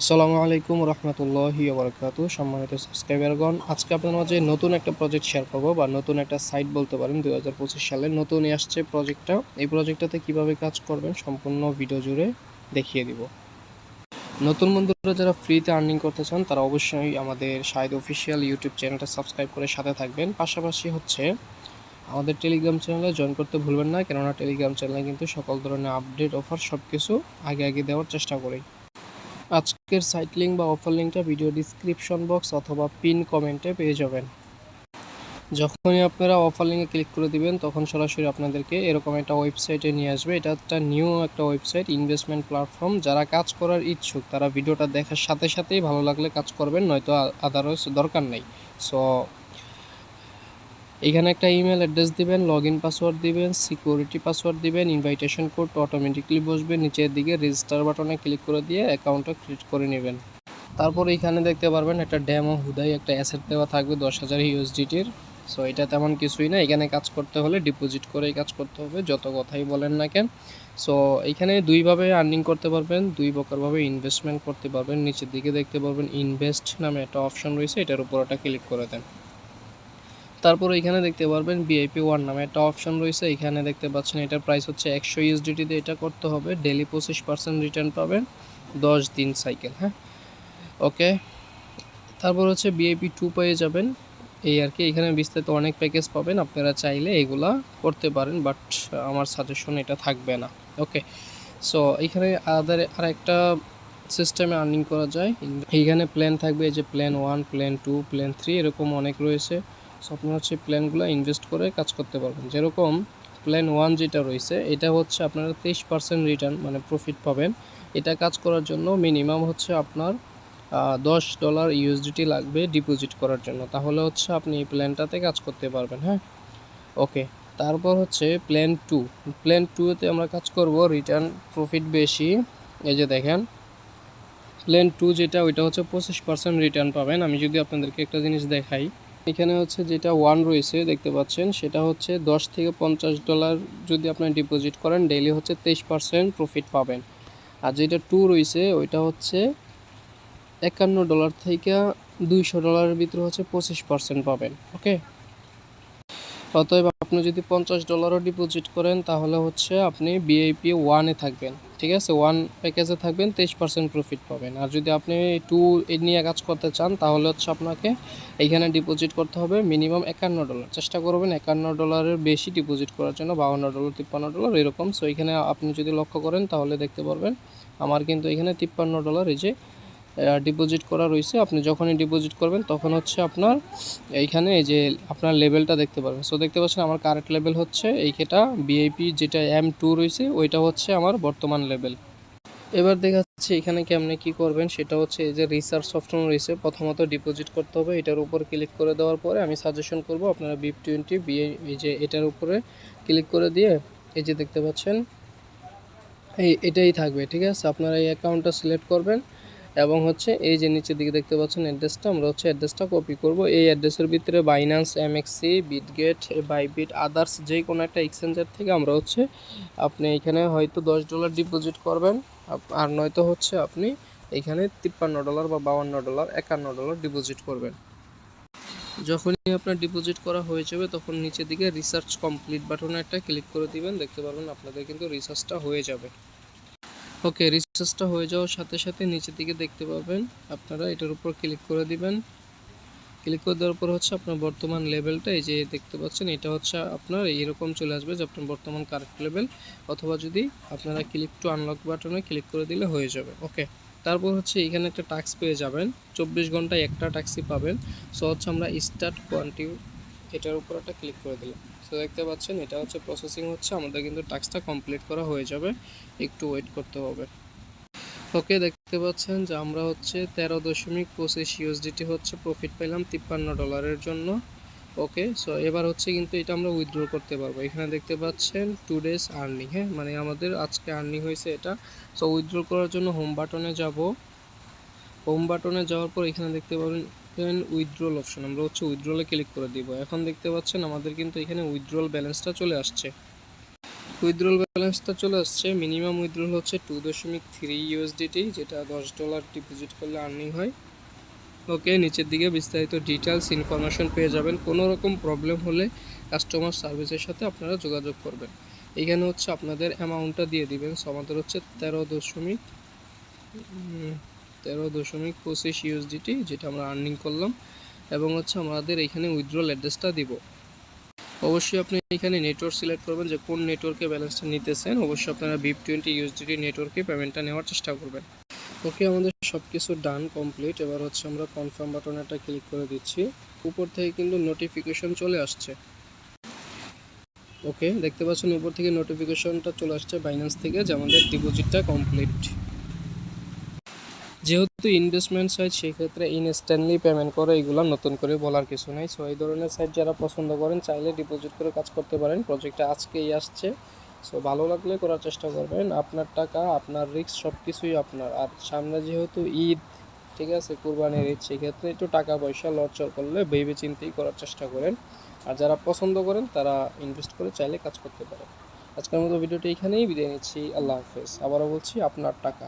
আসসালামু আলাইকুম রহমতুল্লাহি ওবরাকাতু। সম্মানিত সাবস্ক্রাইবারগণ, আজকে আপনাদের মাঝে নতুন একটা প্রজেক্ট শেয়ার করব বা নতুন একটা সাইট বলতে পারেন, দুই হাজার পঁচিশ সালে নতুনই আসছে প্রজেক্টটা এই প্রজেক্টটাতে কীভাবে কাজ করবেন সম্পূর্ণ ভিডিও জুড়ে দেখিয়ে দিব। নতুন বন্ধুরা যারা ফ্রিতে আর্নিং করতে চান, তারা অবশ্যই আমাদের সাইদ অফিসিয়াল ইউটিউব চ্যানেলটা সাবস্ক্রাইব করে সাথে থাকবেন। পাশাপাশি হচ্ছে আমাদের টেলিগ্রাম চ্যানেলে জয়েন করতে ভুলবেন না, কেননা টেলিগ্রাম চ্যানেলে কিন্তু সকল ধরনের আপডেট অফার সব কিছু আগে আগে দেওয়ার চেষ্টা করি। আজকের সাইট লিঙ্ক বা অফার লিঙ্কটা ভিডিও ডিসক্রিপশন বক্স অথবা পিন কমেন্টে পেয়ে যাবেন। যখনই আপনারা অফার লিঙ্কে ক্লিক করে দিবেন, তখন সরাসরি আপনাদেরকে এরকম একটা ওয়েবসাইটে নিয়ে আসবে। এটা একটা নিউ একটা ওয়েবসাইট ইনভেস্টমেন্ট প্ল্যাটফর্ম যারা কাজ করার ইচ্ছুক, তারা ভিডিওটা দেখার সাথে সাথেই ভালো লাগলে কাজ করবেন, নয়তো আদারওয়াইজ দরকার নেই। সো এখানে একটা ইমেল অ্যাড্রেস দিবেন লগ ইন পাসওয়ার্ড দিবেন সিকিউরিটি পাসওয়ার্ড দিবেন ইনভাইটেশন কোড অটোমেটিকলি বসবে, নিচের দিকে রেজিস্টার বাটনে ক্লিক করে দিয়ে অ্যাকাউন্টটা ক্রিয়েট করে নেবেন। তারপর এখানে দেখতে পারবেন একটা ড্যামো হুদাই একটা অ্যাসেট দেওয়া থাকবে, দশ হাজার ইউএসডিটির সো এটা তেমন কিছুই না, এখানে কাজ করতে হলে ডিপোজিট করেই কাজ করতে হবে, যত কথাই বলেন না কেন। সো এখানে দুইভাবে আর্নিং করতে পারবেন, দুই প্রকারভাবে ইনভেস্টমেন্ট করতে পারবেন। নিচের দিকে দেখতে পারবেন ইনভেস্ট নামে একটা অপশন রয়েছে, এটার উপর একটা ক্লিক করে দেন। তারপর এখানে দেখতে পারবেন বিআইপি ওয়ান নামে একটা অপশন রয়েছে। এখানে দেখতে পাচ্ছেন এটার প্রাইস হচ্ছে একশো ইউএসডিটিতে এটা করতে হবে। ডেলি পঁচিশ পার্সেন্ট রিটার্ন পাবেন দশ দিন সাইকেল হ্যাঁ? ওকে তারপর হচ্ছে বিআইপি টু পেয়ে যাবেন। এই আর কি, এখানে বিস্তারিত অনেক প্যাকেজ পাবেন। আপনারা চাইলে এগুলা করতে পারেন বাট আমার সাজেশন এটা থাকবে না। ওকে সো এখানে আদার আর একটা সিস্টেমে আর্নিং করা যায়। এইখানে প্ল্যান থাকবে যে plan one plan two plan three এরকম অনেক রয়েছে। সো আপনারা হচ্ছে প্ল্যানগুলো ইনভেস্ট করে কাজ করতে পারবেন। যেরকম প্ল্যান ওয়ান যেটা রয়েছে, এটা হচ্ছে আপনারা তেইশ পার্সেন্ট রিটার্ন মানে প্রফিট পাবেন। এটা কাজ করার জন্য মিনিমাম হচ্ছে আপনার দশ ডলার ইউএসডিটি লাগবে ডিপোজিট করার জন্য। তাহলে হচ্ছে আপনি এই প্ল্যানটাতে কাজ করতে পারবেন হ্যাঁ? ওকে তারপর হচ্ছে প্ল্যান টু প্ল্যান টুতে আমরা কাজ করব রিটার্ন প্রফিট বেশি। এই যে দেখেন প্ল্যান টু যেটা, ওইটা হচ্ছে পঁচিশ পার্সেন্ট রিটার্ন পাবেন। আমি যদি আপনাদেরকে একটা জিনিস দেখাই এখানে হচ্ছে যেটা ওয়ান রয়েছে, দেখতে পাচ্ছেন, সেটা হচ্ছে দশ থেকে পঞ্চাশ ডলার যদি আপনি ডিপোজিট করেন ডেইলি হচ্ছে তেইশ পার্সেন্ট প্রফিট পাবেন। আর যেটা টু রয়েছে, ওইটা হচ্ছে একান্ন ডলার থেকে দুইশো ডলারের ভিতরে হচ্ছে পঁচিশ পার্সেন্ট পাবেন ওকে অতএব আপনি যদি পঞ্চাশ ডলারও ডিপোজিট করেন, তাহলে হচ্ছে আপনি বিআইপি ওয়ানে থাকবেন, ঠিক আছে? ওয়ান প্যাকেজে থাকবেন, তেইশ পার্সেন্ট প্রফিট পাবেন। আর যদি আপনি টু নিয়ে কাজ করতে চান, তাহলে হচ্ছে আপনাকে এখানে ডিপোজিট করতে হবে মিনিমাম একান্ন ডলার চেষ্টা করবেন একান্ন ডলারের বেশি ডিপোজিট করার জন্য, বাউন্ন ডলার তিপ্পান্ন ডলার এরকম। সো এখানে আপনি যদি লক্ষ্য করেন, তাহলে দেখতে পারবেন, আমার কিন্তু এখানে তিপ্পান্ন ডলার এই যে ডিপোজিট করা রয়েছে। আপনি যখনই ডিপোজিট করবেন, তখন হচ্ছে আপনার এইখানে এই যে আপনার লেভেলটা দেখতে পারবেন। সো দেখতে পাচ্ছেন আমার কারেন্ট লেভেল হচ্ছে এইটা বিআইপি যেটা এম টু রয়েছে, ওইটা হচ্ছে আমার বর্তমান লেভেল এবার দেখাচ্ছি এখানে কেমনে কি করবেন, সেটা হচ্ছে এই যে রিসার্চ অপশন রয়েছে। প্রথমত ডিপোজিট করতে হবে, এটার উপর ক্লিক করে দেওয়ার পরে আমি সাজেশন করব আপনারা বিপ টোয়েন্টি বিএ এই যে এটার উপরে ক্লিক করে দিয়ে, এই যে দেখতে পাচ্ছেন, এই এটাই থাকবে, ঠিক আছে? আপনারা এই অ্যাকাউন্টটা সিলেক্ট করবেন এবং হচ্ছে এই যে নিচের দিকে দেখতে পাচ্ছেন অ্যাড্রেসটা আমরা হচ্ছে অ্যাড্রেসটা কপি করব। এই অ্যাড্রেসের ভিতরে Binance MEXC Bitget Bybit others যে কোনো একটা এক্সচেঞ্জের থেকে আমরা হচ্ছে আপনি এখানে হয়তো দশ ডলার ডিপোজিট করবেন আর নয়তো হচ্ছে আপনি এখানে তিপ্পান্ন ডলার বা বাউান্ন ডলার একান্ন ডলার ডিপোজিট করবেন। যখনই আপনার ডিপোজিট করা হয়ে যাবে, তখন নিচের দিকে রিসার্চ কমপ্লিট বাটনে একটা ক্লিক করে দিবেন, দেখতে পারবেন আপনাদের কিন্তু রিসার্চটা হয়ে যাবে। ওকে রিসার্চটা হয়ে যাওয়ার সাথে সাথে নিচের দিকে দেখতে পাবেন। আপনারা এটার উপর ক্লিক করে দিবেন। ক্লিক করে দেওয়ার পর হচ্ছে আপনার বর্তমান লেভেলটা এই যে দেখতে পাচ্ছেন, এটা হচ্ছে আপনার এইরকম চলে আসবে যে আপনার বর্তমান কারেক্ট লেভেল অথবা যদি আপনারা ক্লিক টু আনলক বাটনে ক্লিক করে দিলে হয়ে যাবে। ওকে, তারপর হচ্ছে এখানে একটা টাক্স পেয়ে যাবেন। চব্বিশ ঘন্টায় একটা ট্যাক্সি পাবেন। সো হচ্ছে আমরা স্টার্ট কোয়ান্টিউ এটার উপর একটা ক্লিক করে দিলাম। সো দেখতে পাচ্ছেন, এটা হচ্ছে প্রসেসিং হচ্ছে, আমাদের কিন্তু টাস্কটা কমপ্লিট করা হয়ে যাবে। একটু ওয়েট করতে হবে। ওকে দেখতে পাচ্ছেন যে আমরা হচ্ছে তেরো দশমিক পঁচিশ ইউএসডিটি হচ্ছে প্রফিট পেলাম তিপ্পান্ন ডলারের জন্য। ওকে সো এবার হচ্ছে কিন্তু এটা আমরা উইথড্র করতে পারব। এখানে দেখতে পাচ্ছেন টু ডেজ আর্নিং হ্যাঁ? মানে আমাদের আজকে আর্নিং হয়েছে এটা। সো উইথড্র করার জন্য হোম বাটনে যাব। হোম বাটনে যাওয়ার পর এখানে দেখতে পাবেন দেন উইথড্রল অপশন আমরা হচ্ছে উইথড্রলে ক্লিক করে দিব। এখন দেখতে পাচ্ছেন আমাদের কিন্তু এখানে উইথড্রল ব্যালেন্সটা চলে আসছে। উইথড্রল ব্যালেন্সটা চলে আসছে মিনিমাম উইথড্রল হচ্ছে টু দশমিক থ্রি ইউএসডিটি যেটা দশ ডলার ডিপোজিট করলে আর্নিং হয়। ওকে নিচের দিকে বিস্তারিত ডিটেলস ইনফরমেশন পেয়ে যাবেন। কোনো রকম প্রবলেম হলে কাস্টমার সার্ভিসের সাথে আপনারা যোগাযোগ করবেন। এখানে হচ্ছে আপনাদের অ্যামাউন্টটা দিয়ে দিবেন সো আমাদের হচ্ছে তেরো দশমিক তেরো দশমিক পঁচিশ ইউএসডিটি যেটা আমরা আর্নিং করলাম, এবং হচ্ছে আমাদের এখানে উইথড্রল অ্যাড্রেসটা দিব। অবশ্যই আপনি এখানে নেটওয়ার্ক সিলেক্ট করবেন যে কোন নেটওয়ার্কে ব্যালেন্সটা নিতেছেন, অবশ্যই আপনারা বিপ টোয়েন্টি ইউএসডিটি নেটওয়ার্কে পেমেন্টটা নেওয়ার চেষ্টা করবেন। ওকে, আমাদের সব কিছু ডান কমপ্লিট এবার হচ্ছে আমরা কনফার্ম বাটনে একটা ক্লিক করে দিচ্ছি। উপর থেকে কিন্তু নোটিফিকেশন চলে আসছে। ওকে, দেখতে পাচ্ছেন উপর থেকে নোটিফিকেশনটা চলে আসছে বাইন্যান্স থেকে, যে আমাদের ডিপোজিটটা কমপ্লিট যেহেতু ইনভেস্টমেন্ট সাইট সেক্ষেত্রে ইনস্ট্যান্টলি পেমেন্ট করে, এগুলো নতুন করে বলার কিছু নেই। সো এই ধরনের সাইট যারা পছন্দ করেন, চাইলে ডিপোজিট করে কাজ করতে পারেন। প্রজেক্টটা আজকেই আসছে। সো ভালো লাগলে করার চেষ্টা করবেন। আপনার টাকা, আপনার রিস্ক সব কিছুই আপনার। আর সামনে যেহেতু ঈদ, ঠিক আছে, কুরবানির ঈদ, সেক্ষেত্রে একটু টাকা পয়সা লরচর করলে ভেবে চিন্তেই করার চেষ্টা করেন। আর যারা পছন্দ করেন, তারা ইনভেস্ট করে চাইলে কাজ করতে পারেন। আজকের মতো ভিডিওটি এখানেই বিদায় নিচ্ছি। আল্লাহ হাফেজ। আবারও বলছি, আপনার টাকা।